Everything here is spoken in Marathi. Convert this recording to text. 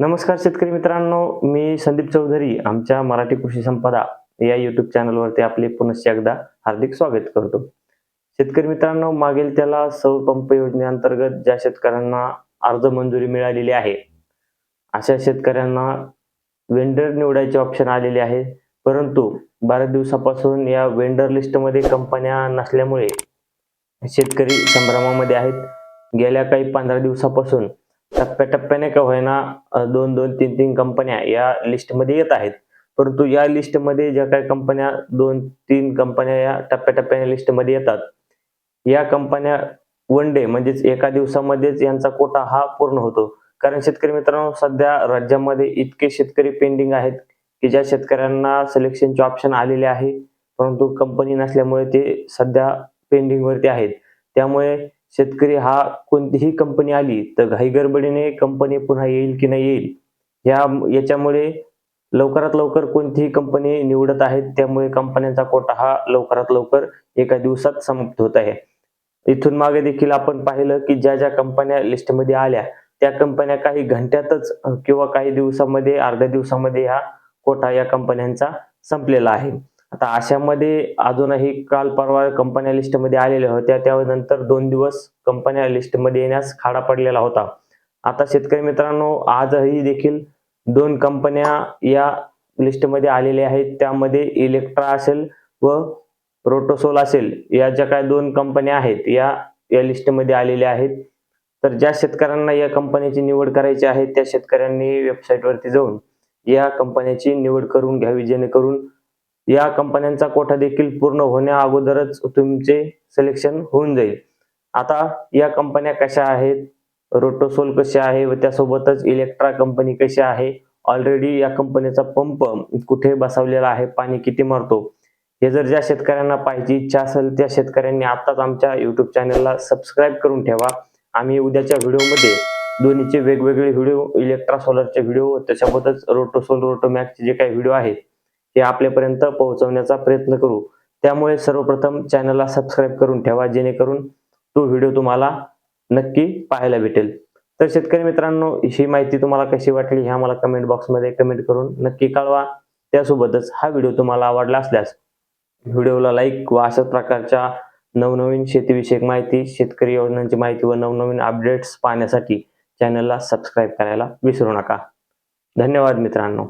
नमस्कार शेतकरी मित्रांनो मी संदीप चौधरी आमच्या मराठी कृषी संपदा या युट्यूब चॅनलवरती आपले पुनश्च एकदा हार्दिक स्वागत करतो. शेतकरी मित्रांनो मागील त्याला सौर पंप योजनेअंतर्गत ज्या शेतकऱ्यांना अर्ज मंजुरी मिळालेली आहे अशा शेतकऱ्यांना वेंडर निवडायचे ऑप्शन आलेले आहे. परंतु बऱ्याच दिवसापासून या वेंडर लिस्टमध्ये कंपन्या नसल्यामुळे शेतकरी संभ्रमामध्ये आहेत. गेल्या काही पंधरा दिवसापासून टप्प्याटप्प्याने का होईना दोन दोन तीन तीन कंपन्या या लिस्टमध्ये येत आहेत. परंतु या लिस्टमध्ये ज्या काही कंपन्या दोन तीन कंपन्या या टप्प्याटप्प्याने लिस्टमध्ये येतात या कंपन्या वन डे म्हणजेच एका दिवसामध्येच यांचा कोटा हा पूर्ण होतो. कारण शेतकरी मित्रांनो सध्या राज्यामध्ये इतके शेतकरी पेंडिंग आहेत की ज्या शेतकऱ्यांना सिलेक्शनचे ऑप्शन आलेले आहे परंतु कंपनी नसल्यामुळे ते सध्या पेंडिंगवरती आहेत. त्यामुळे शेतकरी हा कोणतीही कंपनी आली तर घाईगडबडीने कंपनी पुन्हा येईल की नाही येईल? या याच्यामुळे लवकरात लवकर कोणतीही कंपनी निवडत आहेत त्यामुळे कंपन्यांचा कोटा हा लवकरात लवकर एका दिवसात समाप्त होत आहे. इथून मागे देखील आपण पाहिलं की ज्या ज्या कंपन्या लिस्टमध्ये आल्या त्या कंपन्या काही घंट्यातच किंवा काही दिवसामध्ये अर्ध्या दिवसामध्ये ह्या कोटा या कंपन्यांचा संपलेला आहे. आता अशामध्ये अजूनही काल परवा कंपन्या लिस्टमध्ये आलेल्या होत्या. त्यानंतर दोन दिवस कंपन्या लिस्टमध्ये येण्यास खाडा पडलेला होता. आता शेतकरी मित्रांनो आजही देखील दोन कंपन्या या लिस्टमध्ये आलेल्या आहेत. त्यामध्ये इलेक्ट्रा असेल व प्रोटोसोल असेल. या ज्या काय दोन कंपन्या आहेत या या लिस्टमध्ये आलेल्या आहेत. तर ज्या शेतकऱ्यांना या कंपन्याची निवड करायची आहे त्या शेतकऱ्यांनी वेबसाईटवरती जाऊन या कंपन्याची निवड करून घ्यावी जेणेकरून या कंपन्यांचा कोठा देखील पूर्ण होण्या अगोदरच तुमचे सिलेक्शन होऊन जाईल. आता या कंपन्या कशा आहेत? रोटोसोल कशी आहे? व त्यासोबतच इलेक्ट्रा कंपनी कशी आहे? ऑलरेडी या कंपनीचा पंप कुठे बसवलेला आहे? पाणी किती मारतो? हे जर ज्या शेतकऱ्यांना पाहिजे इच्छा असेल त्या शेतकऱ्यांनी आताच आमच्या युट्यूब चॅनलला सबस्क्राईब करून ठेवा. आम्ही उद्याच्या व्हिडिओमध्ये दोन्हीचे वेगवेगळे व्हिडिओ इलेक्ट्रा सोलरचे व्हिडिओ त्याच्याबरोबरच रोटोसोल रोटोमॅक्सचे जे काही व्हिडिओ आहेत ते आपल्यापर्यंत पोहोचवण्याचा प्रयत्न करू. त्यामुळे सर्वप्रथम चॅनलला सबस्क्राईब करून ठेवा जेणेकरून तो व्हिडिओ तुम्हाला नक्की पाहायला भेटेल. तर शेतकरी मित्रांनो ही माहिती तुम्हाला कशी वाटली ह्या मला कमेंट बॉक्समध्ये कमेंट करून नक्की कळवा. त्यासोबतच हा व्हिडिओ तुम्हाला आवडला असल्यास व्हिडिओला लाईक व अशाच प्रकारच्या नवनवीन शेतीविषयक माहिती शेतकरी योजनांची माहिती व नवनवीन अपडेट्स पाहण्यासाठी चॅनलला सबस्क्राईब करायला विसरू नका. धन्यवाद मित्रांनो.